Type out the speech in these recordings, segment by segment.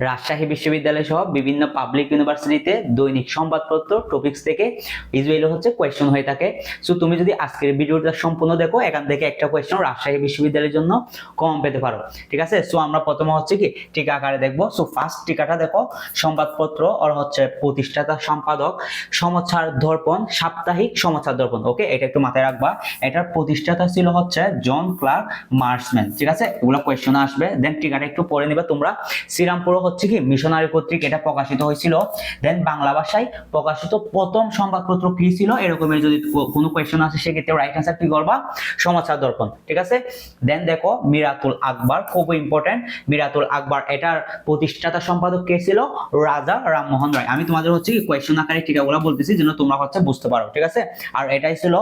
রাজশাহী বিশ্ববিদ্যালয় সহ বিভিন্ন পাবলিক ইউনিভার্সিটিতে দৈনিক সংবাদপত্র টপিকস থেকে ইউজুয়ালি হচ্ছে কোয়েশ্চেন হয়ে থাকে। সো তুমি যদি আজকের ভিডিওটা সম্পূর্ণ দেখো, এখান থেকে একটা কোয়েশ্চেন রাজশাহী বিশ্ববিদ্যালয়ের জন্য কম পেতে পারো। ঠিক আছে? সো আমরা প্রথমে হচ্ছে কি, টিকা আকারে দেখব। সো ফার্স্ট টিকাটা দেখো, সংবাদপত্র আর হচ্ছে প্রতিষ্ঠাতা, সম্পাদক সমাচার দর্পণ, সাপ্তাহিক সমাচার দর্পণ। ওকে এটা একটু মাথায় রাখবা। এটার প্রতিষ্ঠাতা ছিল হচ্ছে জন ক্লার্ক মার্সম্যান। ঠিক আছে? এগুলো কোয়েশ্চেন আসবে। দেন টিকাটা একটু পড়ে নিবে তোমরা। শ্রীরামপুর হচ্ছে কি মিশনারি কর্তৃক এটা প্রকাশিত হয়েছিল। দেন বাংলা ভাষায় প্রকাশিত প্রথম সংবাদপত্র কি ছিল? এরকমের যদি কোনো কোয়েশ্চেন আসে, সেক্ষেত্রে রাইট অ্যান্সার কি করবা? সমাচার দর্পণ। ঠিক আছে? দেন দেখো, মিরাতুল আকবর, খুব ইম্পর্টেন্ট মিরাতুল আকবর, এটার প্রতিষ্ঠাতা সম্পাদক কে ছিল? রাজা রামমোহন রায়। আমি তোমাদের হচ্ছে কি কোয়েশ্চন আকারে টিকাগুলো বলতেছি, যেন তোমরা হচ্ছে বুঝতে পারো। ঠিক আছে? আর এটাই ছিল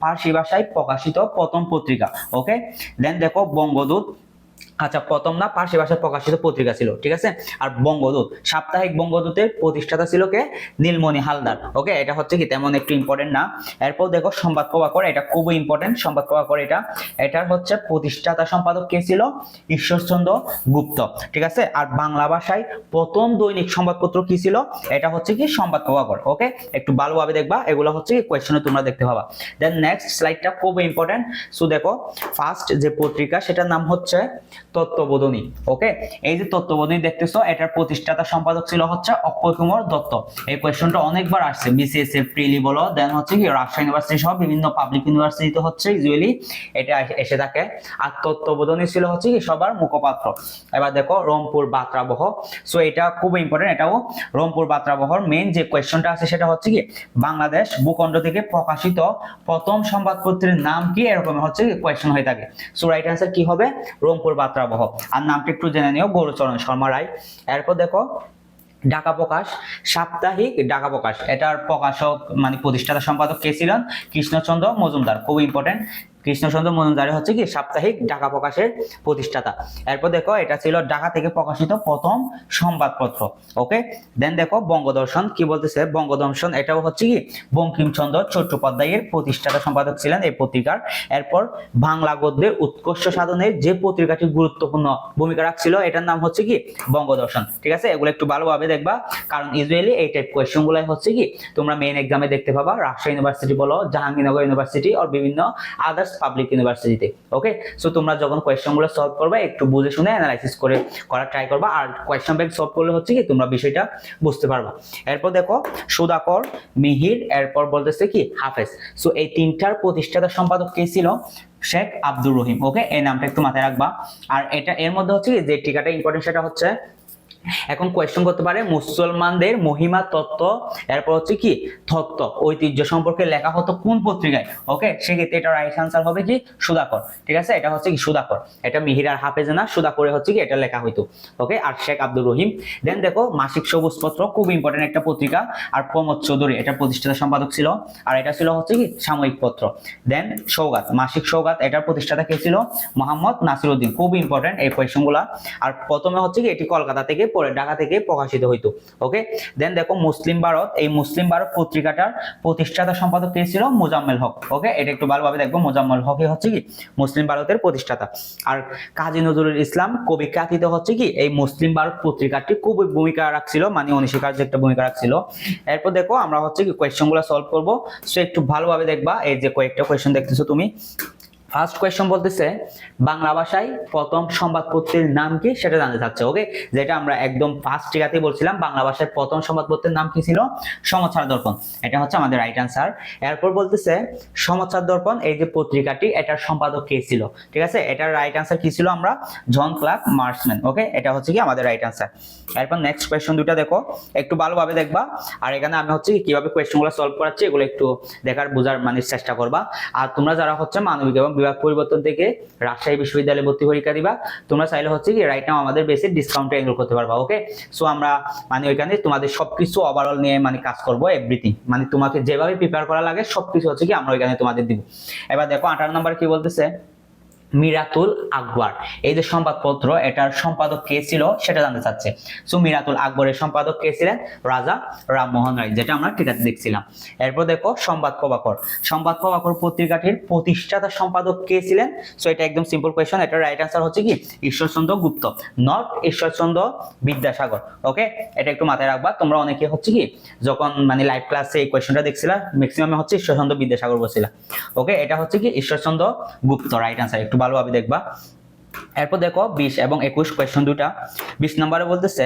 ফার্সি ভাষায় প্রকাশিত প্রথম পত্রিকা। ওকে দেন দেখো, বঙ্গদূত আচ্ছা প্রথম না পার্সি ভাষায় প্রকাশিত পত্রিকা ছিল, ঠিক আছে? আর বঙ্গদূত, সাপ্তাহিক বঙ্গদূতের প্রতিষ্ঠাতা ছিল কে? নীলমণি হালদার ওকে এটা হচ্ছে কি, তেমন একটু ইম্পর্টেন্ট না। এরপর দেখো, সংবাদ প্রভাকর, এটা খুবই ইম্পর্টেন্ট সংবাদ প্রভাকর এটা। এটার হচ্ছে প্রতিষ্ঠাতা সম্পাদক কে ছিল? ঈশ্বরচন্দ্র গুপ্ত, ঠিক আছে? আর বাংলা ভাষায় প্রথম দৈনিক সংবাদপত্র কি ছিল? এটা হচ্ছে কি, সংবাদ প্রভাকর ওকে একটু ভালোভাবে দেখবা, এগুলো হচ্ছে কি কোয়েশ্চনে তোমরা দেখতে পাবা। দেন নেক্সট স্লাইডটা খুবই ইম্পর্টেন্ট সো দেখো ফার্স্ট যে পত্রিকা, সেটার নাম হচ্ছে তত্ত্ববোধনী ওকে এই যে তত্ত্ববোধনী দেখতেছো, এটার প্রতিষ্ঠাতা সম্পাদক ছিল হচ্ছে অক্ষয় কুমার দত্ত। এই কোয়েশ্চনটা অনেকবার আসছে বিসিএস এর প্রিলি বলো দেন হচ্ছে কি রাজশাহী ইউনিভার্সিটি সহ বিভিন্ন পাবলিক ইউনিভার্সিটিতে হচ্ছে ইউজুয়ালি এটা এসে- থাকে। আর তত্ত্ববোধনী ছিল হচ্ছে কি সবার মুখপাত্র। এবার দেখো, রংপুর বাত্রাবহ। সো এটা খুব ইম্পর্টেন্ট এটাও রংপুর বাত্রাবহর মেইন যে কোয়েশ্চনটা আছে, সেটা হচ্ছে কি বাংলাদেশ ভূখণ্ড থেকে প্রকাশিত প্রথম সংবাদপত্রের নাম কি? এরকম হচ্ছে কোয়েশ্চন হয়ে থাকে। সো রাইট অ্যান্সার কি হবে? রংপুর বাত্রাবহ আর নামটা একটু জেনে নিও, গৌরচরণ শর্মা রায়। এরপর দেখো, ঢাকা প্রকাশ, সাপ্তাহিক ঢাকা প্রকাশ। এটার প্রকাশক মানে প্রতিষ্ঠাতা সম্পাদক কে ছিলেন? কৃষ্ণচন্দ্র মজুমদার খুব ইম্পর্টেন্ট কৃষ্ণচন্দ্র মজুমদার হচ্ছে কি সাপ্তাহিক ঢাকা প্রকাশের প্রতিষ্ঠাতা। এরপর দেখো, এটা ছিল ঢাকা থেকে প্রকাশিত প্রথম সংবাদপত্র, ওকে? দেন দেখো, বঙ্গদর্শন কি বলতেছে? বঙ্গদর্শন এটাও হচ্ছে কি বঙ্কিমচন্দ্র চট্টোপাধ্যায়ের প্রতিষ্ঠাতা সম্পাদক ছিলেন এই পত্রিকার। এরপর বাংলা গদ্যের উৎকর্ষ সাধনের যে পত্রিকাটি গুরুত্বপূর্ণ ভূমিকা রাখছিল, এটার নাম হচ্ছে কি বঙ্গদর্শন, ঠিক আছে? এগুলো একটু ভালোভাবে দেখবা, কারণ ইউজুয়ালি এই টাইপ কোয়েশ্চন গুলাই হচ্ছে কি তোমরা মেইন এক্সামে দেখতে পাবা, রাজশাহী ইউনিভার্সিটি বলো, জাহাঙ্গীরনগর ইউনিভার্সিটি আর বিভিন্ন আদার্স পাবলিক ইউনিভার্সিটিতে ওকে সো তোমরা যখন কোয়েশ্চনগুলো সলভ করবে, একটু বুঝে শুনে অ্যানালাইসিস করে, করার ট্রাই করবা। আর কোয়েশ্চন ব্যাংক সলভ করলে হচ্ছে কি, তোমরা বিষয়টা বুঝতে পারবা। এরপর দেখো সুদাকর মিহির, এরপর বলতেছে কি, হাফেজ। সো এই তিনটার প্রতিষ্ঠাতা সম্পাদক কে ছিল? শেখ আব্দুর রহিম ওকে এই নামটা একটু মাথায় রাখবা। আর এটা এর মধ্যে হচ্ছে কি, যে টিকাটা ইম্পর্টেন্ট সেটা হচ্ছে এখন কোয়েশ্চন করতে পারে, মুসলমানদের মহিমা তত্ত্ব, এরপর হচ্ছে কি, তত্ত্ব, ঐতিহ্য সম্পর্কে লেখা হতো কোন পত্রিকায়? ওকে সেক্ষেত্রে এটা রাইট আনসার হবে কি, সুদাকর। ঠিক আছে? এটা হচ্ছে কি, সুদাকর। এটা মিহিরার হাফেজ না, সুদাকরে হচ্ছে কি, এটা লেখা হইতো। ওকে আর শেখ আব্দুর রহিম। দেন দেখো, মাসিক সবুজ পত্র খুব ইম্পর্টেন্ট একটা পত্রিকা। আর প্রমোদ চৌধুরী, এটা প্রতিষ্ঠাতা সম্পাদক ছিল। আর এটা ছিল হচ্ছে কি, সাময়িক পত্র। দেন সৌগাত, মাসিক সৌগাত, এটার প্রতিষ্ঠাতা কে ছিল? মোহাম্মদ নাসিরউদ্দিন খুব ইম্পর্টেন্ট এই কোয়েশ্চনগুলা। আর প্রথমে হচ্ছে কি, এটি কলকাতা থেকে পরে ঢাকা থেকে প্রকাশিত হইতো ওকে দেন দেখো মুসলিম ভারত, এই মুসলিম ভারত পত্রিকাটার প্রতিষ্ঠাতা সম্পাদক কে ছিল? মোজাম্মেল হক ওকে এটা একটু ভালোভাবে দেখব, মোজাম্মেল হকই হচ্ছে কি? মুসলিম ভারতের প্রতিষ্ঠাতা। আর কাজী নজরুল ইসলাম কবি খ্যাতিতে হচ্ছে কি? এই মুসলিম ভারত পত্রিকাটি খুব ভূমিকা রাখছিল মানে অনিস্বীকার্য একটা ভূমিকা রাখছিল। এরপর দেখো আমরা হচ্ছে কি কোয়েশ্চনগুলো সলভ করব। সো একটু ভালোভাবে দেখবা, এই যে কয়েকটা কোয়েশ্চন দেখতেছো তুমি। ফার্স্ট কোয়েশ্চন বলতেছে, বাংলা ভাষায় প্রথম সংবাদপত্রের নাম কি? সেটা জানতে চাচ্ছে ওকে যেটা আমরা একদম ফার্স্ট টিকাতে বলছিলাম, বাংলা ভাষায় প্রথম সংবাদপত্রের নাম কি ছিল? সমাচার দর্পণ। এটা হচ্ছে আমাদের রাইট আনসার এরপর বলতেছে সমাচার দর্পণ, এই যে পত্রিকাটি, এটার সম্পাদক কে ছিল? ঠিক আছে? এটার রাইট আনসার কি ছিল আমরা? জন ক্লার্ক মার্সম্যান ওকে এটা হচ্ছে কি আমাদের রাইট আনসার এরপর নেক্সট কোয়েশ্চন দুটো দেখো, একটু ভালোভাবে দেখবা। আর এখানে আমি হচ্ছে কীভাবে কোয়েশ্চনগুলো সলভ করাচ্ছি, এগুলো একটু দেখার, বোঝার মানে চেষ্টা করবা। আর তোমরা যারা হচ্ছে মানবিক এবং বিভাগ পরিবর্তন থেকে রাজশাহী বিশ্ববিদ্যালয়ে ভর্তি পরীক্ষা দিবা। তোমরা চাইলে হচ্ছে কি রাইট নাও আমাদের বেসে ডিসকাউন্টে এনরোল করতে পারবা ওকে সো আমরা মানে ওইখানে তোমাদের সবকিছু ওভারঅল নিয়ে মানে কাজ করব এভরিথিং মানে তোমাকে যেভাবে প্রিপেয়ার করা লাগে সবকিছু হচ্ছে কি আমরা ওইখানে তোমাদের দিব। এবার দেখো আঠারো নাম্বার কি বলতেছে? মিরাতুল আকবর। এই যে সংবাদপত্র, এটার সম্পাদক কে ছিল সেটা জানতে চাচ্ছে। সো মিরাতুল আকবরের সম্পাদক কে ছিলেন? রাজা রামমোহন রায়, যেটা আমরা টিকাতে দেখছিলাম। এরপর দেখো সংবাদ প্রভাকর। সংবাদ প্রভাকর পত্রিকাটির প্রতিষ্ঠাতা সম্পাদক কে ছিলেন? সো এটা একদম সিম্পল কোয়েশ্চন এটা রাইট আনসার হচ্ছে কি? ঈশ্বরচন্দ্র গুপ্ত নট ঈশ্বরচন্দ্র বিদ্যাসাগর। ওকে এটা একটু মাথায় রাখবা, তোমরা অনেকে হচ্ছে কি, যখন মানে লাইভ ক্লাসে এই কোয়েশ্চনটা দেখছিলা ম্যাক্সিমাম হচ্ছে ঈশ্বরচন্দ্র বিদ্যাসাগর বলছিলা ওকে এটা হচ্ছে কি, ঈশ্বরচন্দ্র গুপ্ত রাইট আনসার একটু ভালোভাবে দেখবা। এরপর দেখো বিশ এবং একুশ কোয়েশ্চন দুটা। বিশ নম্বরে বলতেছে,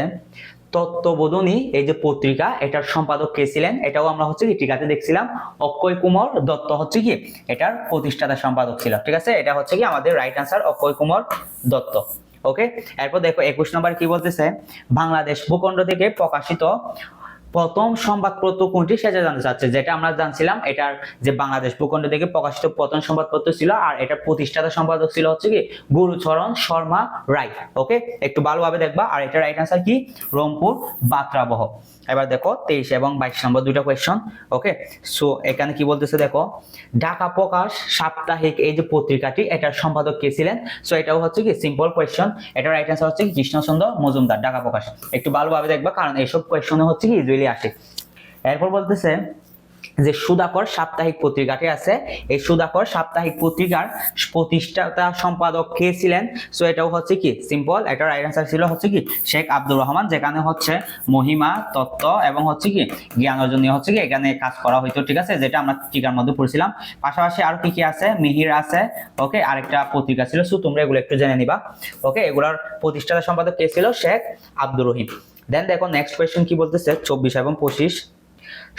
তত্ত্ববোধনী, এই যে পত্রিকা, এটার সম্পাদক কে ছিলেন? এটাও আমরা হচ্ছে কি টিকাতে দেখছিলাম। অক্ষয় কুমার দত্ত হচ্ছে কি এটার প্রতিষ্ঠাতা সম্পাদক ছিল, ঠিক আছে? এটা হচ্ছে কি আমাদের right answer Akshay Kumar Dutta okay এরপর দেখো একুশ নম্বর কি বলতেছে? বাংলাদেশ ভূখণ্ড থেকে প্রকাশিত প্রথম সংবাদপত্র কোনটি সেটা জানতে চাচ্ছে যেটা আমরা জানছিলাম, এটার যে বাংলাদেশ ভূখণ্ড থেকে প্রকাশিত প্রথম সংবাদপত্র ছিল, আর এটার প্রতিষ্ঠাতা সম্পাদক ছিল হচ্ছে কি? গুরুচরণ শর্মা রায়। ওকে? একটু ভালোভাবে দেখবা। আর এটা রাইট আনসার কি? রংপুর বাত্রাবহ। এবার দেখো, তেইশ এবং বাইশ নম্বর দুটো কোয়েশ্চন ওকে? সো এখানে কি বলতেছে দেখো? ঢাকা প্রকাশ সাপ্তাহিক এই যে পত্রিকাটি, এটার সম্পাদক কে ছিলেন? সো এটাও হচ্ছে কি? সিম্পল কোয়েশ্চন এটা রাইট আনসার হচ্ছে কি? কৃষ্ণচন্দ্র মজুমদার, ঢাকা প্রকাশ। একটু ভালোভাবে দেখবা, কারণ এইসব কোয়েশ্চনে হচ্ছে কি? ইউজুয়ালি আসে। এরপর বলতেছে যে সুধাকর সাপ্তাহিক পত্রিকাটি আছে। এই সুধাকর সাপ্তাহিক পত্রিকার প্রতিষ্ঠাতা সম্পাদক কে ছিলেন? সো এটাও হচ্ছে কি? সিম্পল এটা রাইট আনসার ছিল হচ্ছে কি? শেখ আব্দুর রহমান, যেখানে হচ্ছে মহিমা, তত্ত্ব এবং হচ্ছে কি? জ্ঞান অর্জন নিয়ে হচ্ছে কি? এখানে কাজ করা হইতো, ঠিক আছে? যেটা আমরা টিকার মধ্যে পড়ছিলাম। পাশাপাশি আরও কি কি আছে? মিহির আছে ওকে আরেকটা পত্রিকা ছিল। সো তোমরা এগুলো একটু জেনে নিবা। ওকে এগুলার প্রতিষ্ঠাতা সম্পাদক কে ছিল? শেখ আব্দুর রহিম। দেন দেখো নেক্সট কোয়েশ্চেন কি বলতেছে? চব্বিশ এবং পঁচিশ।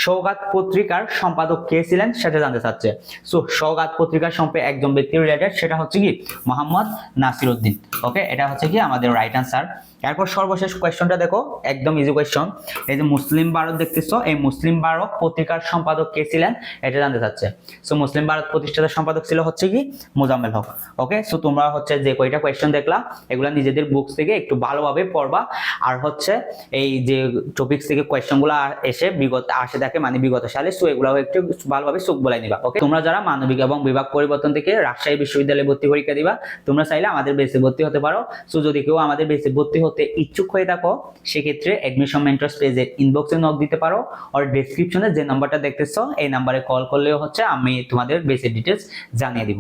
সৌগাত পত্রিকার সম্পাদক কে ছিলেন সেটা জানতে চাচ্ছে। সো সৌগাত পত্রিকার সম্পর্কে একজন ব্যক্তি রিলেটেড সেটা হচ্ছে কি? মোহাম্মদ নাসির উদ্দিন ওকে এটা হচ্ছে কি? আমাদের রাইট আনসার এরপর সর্বশেষ কোয়েশ্চনটা দেখো, একদম ইজি কোয়েশ্চন এই যে মুসলিম ভারত দেখতেছো, এই মুসলিম ভারত পত্রিকার সম্পাদক কে ছিলেন? এটা জানতে চাচ্ছে। সো মুসলিম ভারত প্রতিষ্ঠাতা সম্পাদক ছিল হচ্ছে কি? মোজাম্মেল হক। ওকে সো তোমরা হচ্ছে যে কয়টা কোয়েশ্চন দেখলা, এগুলা নিজেদের বুকস থেকে একটু ভালোভাবে পড়বা। আর হচ্ছে এই যে টপিক্স থেকে কোয়েশ্চনগুলো এসে বিগত আসে থাকে মানে বিগত সালে সো এগুলো একটু ভালোভাবে চোখ বলাই নিবা ওকে তোমরা যারা মানবিক এবং বিভাগ পরিবর্তন থেকে রাজশাহী বিশ্ববিদ্যালয়ে ভর্তি পরীক্ষা দিবা, তোমরা চাইলে আমাদের বেসে ভর্তি হতে পারো। সো যদি কেউ আমাদের বেসে ভর্তি হতে ইচ্ছুক হয়ে থাকো, সেক্ষেত্রে অ্যাডমিশন মেন্টরস পেজের ইনবক্সে নক দিতে পারো আর ডেসক্রিপশনে যে নাম্বারটা দেখতেছো, এই নাম্বারে কল করলেও হচ্ছে আমি তোমাদের বেসিক ডিটেলস জানিয়ে দিব।